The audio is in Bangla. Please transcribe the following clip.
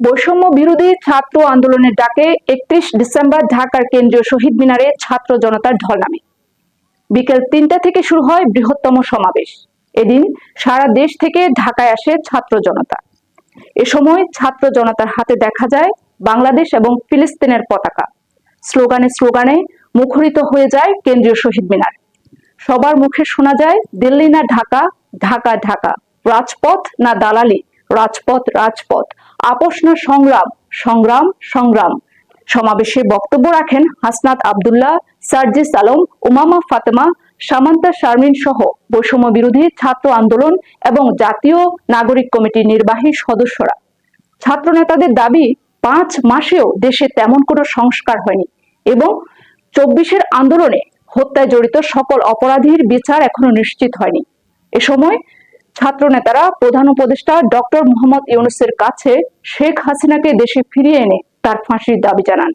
বৈষম্য বিরোধী ছাত্র আন্দোলনের ডাকে একত্রিশ ডিসেম্বর ঢাকার কেন্দ্রীয় শহীদ মিনারে ছাত্র জনতার ঢল নামে বিকেল তিনটা থেকে শুরু হয় বৃহত্তম সমাবেশ। এদিন সারা দেশ থেকে ঢাকায় আসে ছাত্র জনতা। এ সময় ছাত্র জনতার হাতে দেখা যায় বাংলাদেশ এবং ফিলিস্তিনের পতাকা। স্লোগানে স্লোগানে মুখরিত হয়ে যায় কেন্দ্রীয় শহীদ মিনার। সবার মুখে শোনা যায়, দিল্লি না ঢাকা ঢাকা ঢাকা। রাজপথ না দালালি, রাজপথ রাজপথ। আপোষ না সংগ্রাম সংগ্রাম সংগ্রাম। সমাবেশে বক্তব্য রাখেন হাসনাত আবদুল্লাহ, সার্জিস আলম, উমামা ফাতেমা, সামান্তা শারমিন সহ বৈষম্য বিরোধী ছাত্র আন্দোলন এবং জাতীয় নাগরিক কমিটির নির্বাহী সদস্যরা। ছাত্র নেতাদের দাবি, পাঁচ মাসেও দেশে তেমন কোনো সংস্কার হয়নি এবং চব্বিশের আন্দোলনে হত্যায় জড়িত সকল অপরাধীর বিচার এখনও নিশ্চিত হয়নি। এ সময় ছাত্র নেতারা প্রধান উপদেষ্টা ডক্টর মোহাম্মদ ইউনুসের কাছে শেখ হাসিনাকে দেশে ফিরিয়ে এনে তার ফাঁসির দাবি জানান।